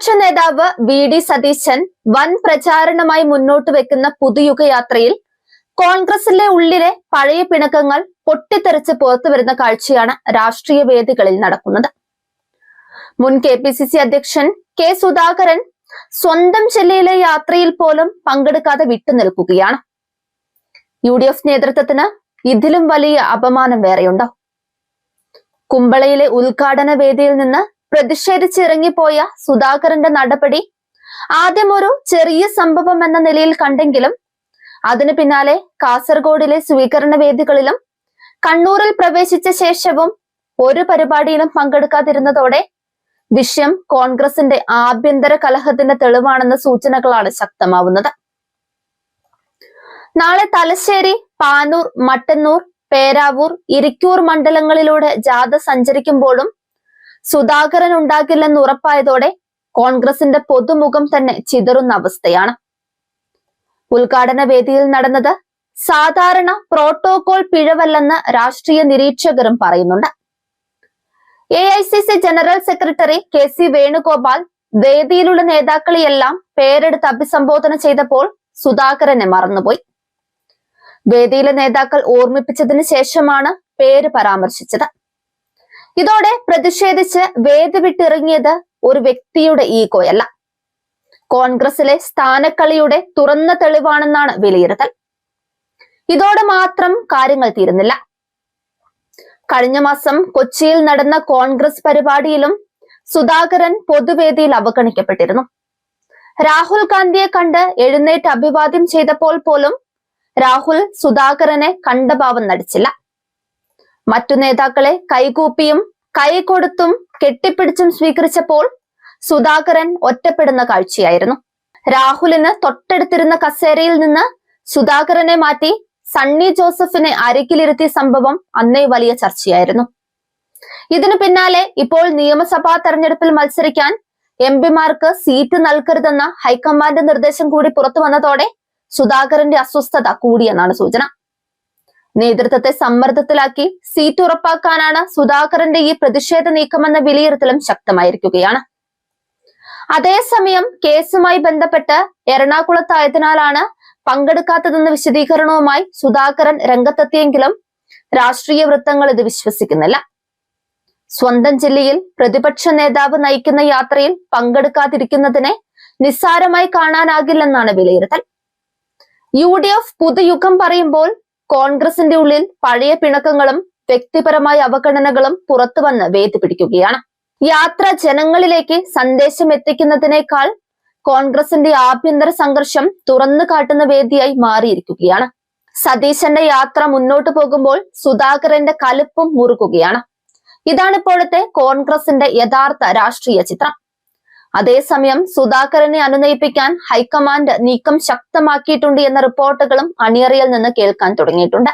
പ്രതിപക്ഷ നേതാവ് V D Satheesan വൻ പ്രചാരണമായി മുന്നോട്ട് വെക്കുന്ന പുതുയുഗ യാത്രയിൽ കോൺഗ്രസിലെ ഉള്ളിലെ പഴയ പിണക്കങ്ങൾ പൊട്ടിത്തെറിച്ച് പുറത്തു വരുന്ന കാഴ്ചയാണ് രാഷ്ട്രീയ വേദികളിൽ നടക്കുന്നത്. മുൻ കെ പി സി സി അധ്യക്ഷൻ കെ സുധാകരൻ സ്വന്തം ജില്ലയിലെ യാത്രയിൽ പോലും പങ്കെടുക്കാതെ വിട്ടുനിൽക്കുകയാണ് യു ഡി എഫ് നേതൃത്വത്തിന് ഇതിലും വലിയ അപമാനം വേറെയുണ്ടോ? കുമ്പളയിലെ ഉദ്ഘാടന വേദിയിൽ നിന്ന് പ്രതിഷേധിച്ചിറങ്ങിപ്പോയ സുധാകരന്റെ നടപടി ആദ്യം ഒരു ചെറിയ സംഭവം എന്ന നിലയിൽ കണ്ടെങ്കിലും അതിനു പിന്നാലെ കാസർഗോഡിലെ സ്വീകരണ വേദികളിലും കണ്ണൂരിൽ പ്രവേശിച്ച ശേഷവും ഒരു പരിപാടിയിലും പങ്കെടുക്കാതിരുന്നതോടെ വിഷയം കോൺഗ്രസിന്റെ ആഭ്യന്തര കലഹത്തിന്റെ തെളിവാണെന്ന സൂചനകളാണ് ശക്തമാവുന്നത്. നാളെ തലശ്ശേരി പാനൂർ മട്ടന്നൂർ പേരാവൂർ ഇരിക്കൂർ മണ്ഡലങ്ങളിലൂടെ ജാഥ സഞ്ചരിക്കുമ്പോഴും സുധാകരൻ ഉണ്ടാകില്ലെന്ന് ഉറപ്പായതോടെ കോൺഗ്രസിന്റെ പൊതുമുഖം തന്നെ ചിതറുന്ന അവസ്ഥയാണ്. ഉദ്ഘാടന വേദിയിൽ നടന്നത് സാധാരണ പ്രോട്ടോകോൾ പിഴവല്ലെന്ന് രാഷ്ട്രീയ നിരീക്ഷകരും പറയുന്നുണ്ട്. A general secretary K C Venugopal വേദിയിലുള്ള നേതാക്കളെയെല്ലാം പേരെടുത്ത് അഭിസംബോധന ചെയ്തപ്പോൾ സുധാകരനെ മറന്നുപോയി. വേദിയിലെ നേതാക്കൾ ഓർമ്മിപ്പിച്ചതിന് ശേഷമാണ് പേര് പരാമർശിച്ചത്. ഇതോടെ പ്രതിഷേധിച്ച് വേദി വിട്ടിറങ്ങിയത് ഒരു വ്യക്തിയുടെ ഈഗോയല്ല കോൺഗ്രസിലെ സ്ഥാനക്കളിയുടെ തുറന്ന തെളിവാണെന്നാണ് വിലയിരുത്തൽ. ഇതോടെ മാത്രം കാര്യങ്ങൾ തീരുന്നില്ല. കഴിഞ്ഞ മാസം കൊച്ചിയിൽ നടന്ന കോൺഗ്രസ് പരിപാടിയിലും സുധാകരൻ പൊതുവേദിയിൽ അവഗണിക്കപ്പെട്ടിരുന്നു. രാഹുൽ ഗാന്ധിയെ കണ്ട് എഴുന്നേറ്റ് അഭിവാദ്യം ചെയ്തപ്പോൾ പോലും രാഹുൽ സുധാകരനെ കണ്ട ഭാവം നടിച്ചില്ല. മറ്റു നേതാക്കളെ കൈകൂപ്പിയും കൈകൊടുത്തും കെട്ടിപ്പിടിച്ചും സ്വീകരിച്ചപ്പോൾ സുധാകരൻ ഒറ്റപ്പെടുന്ന കാഴ്ചയായിരുന്നു. രാഹുലിന് തൊട്ടടുത്തിരുന്ന കസേരയിൽ നിന്ന് സുധാകരനെ മാറ്റി സണ്ണി ജോസഫിനെ അരികിലിരുത്തിയ സംഭവം അന്നേ വലിയ ചർച്ചയായിരുന്നു. ഇതിനു പിന്നാലെ ഇപ്പോൾ നിയമസഭാ തെരഞ്ഞെടുപ്പിൽ മത്സരിക്കാൻ എം പിമാർക്ക് സീറ്റ് നൽകരുതെന്ന ഹൈക്കമാൻഡ് നിർദ്ദേശം കൂടി പുറത്തു വന്നതോടെ സുധാകരന്റെ അസ്വസ്ഥത കൂടിയെന്നാണ് സൂചന. നേതൃത്വത്തെ സമ്മർദ്ദത്തിലാക്കി സീറ്റ് ഉറപ്പാക്കാനാണ് സുധാകരന്റെ ഈ പ്രതിഷേധ നീക്കമെന്ന വിലയിരുത്തലും ശക്തമായിരിക്കുകയാണ്. അതേസമയം കേസുമായി ബന്ധപ്പെട്ട് എറണാകുളത്തായതിനാലാണ് പങ്കെടുക്കാത്തതെന്ന വിശദീകരണവുമായി സുധാകരൻ രംഗത്തെത്തിയെങ്കിലും രാഷ്ട്രീയ വൃത്തങ്ങൾ ഇത് വിശ്വസിക്കുന്നില്ല. സ്വന്തം ജില്ലയിൽ പ്രതിപക്ഷ നേതാവ് നയിക്കുന്ന യാത്രയിൽ പങ്കെടുക്കാതിരിക്കുന്നതിനെ നിസ്സാരമായി കാണാനാകില്ലെന്നാണ് വിലയിരുത്തൽ. യു ഡി എഫ് പുതുയുഗം പറയുമ്പോൾ കോൺഗ്രസിന്റെ ഉള്ളിൽ പഴയ പിണക്കങ്ങളും വ്യക്തിപരമായ അവഗണനകളും പുറത്തുവന്ന് വേദി പിടിക്കുകയാണ്. യാത്ര ജനങ്ങളിലേക്ക് സന്ദേശം എത്തിക്കുന്നതിനേക്കാൾ കോൺഗ്രസിന്റെ ആഭ്യന്തര സംഘർഷം തുറന്നു കാട്ടുന്ന വേദിയായി മാറിയിരിക്കുകയാണ്. സതീശന്റെ യാത്ര മുന്നോട്ടു പോകുമ്പോൾ സുധാകരന്റെ കലുപ്പും മുറുകുകയാണ്. ഇതാണ് ഇപ്പോഴത്തെ കോൺഗ്രസിന്റെ യഥാർത്ഥ രാഷ്ട്രീയ ചിത്രം. അതേസമയം സുധാകരനെ അനുനയിപ്പിക്കാൻ ഹൈക്കമാൻഡ് നീക്കം ശക്തമാക്കിയിട്ടുണ്ട് എന്ന റിപ്പോർട്ടുകളും അണിയറയിൽ നിന്ന് കേൾക്കാൻ തുടങ്ങിയിട്ടുണ്ട്.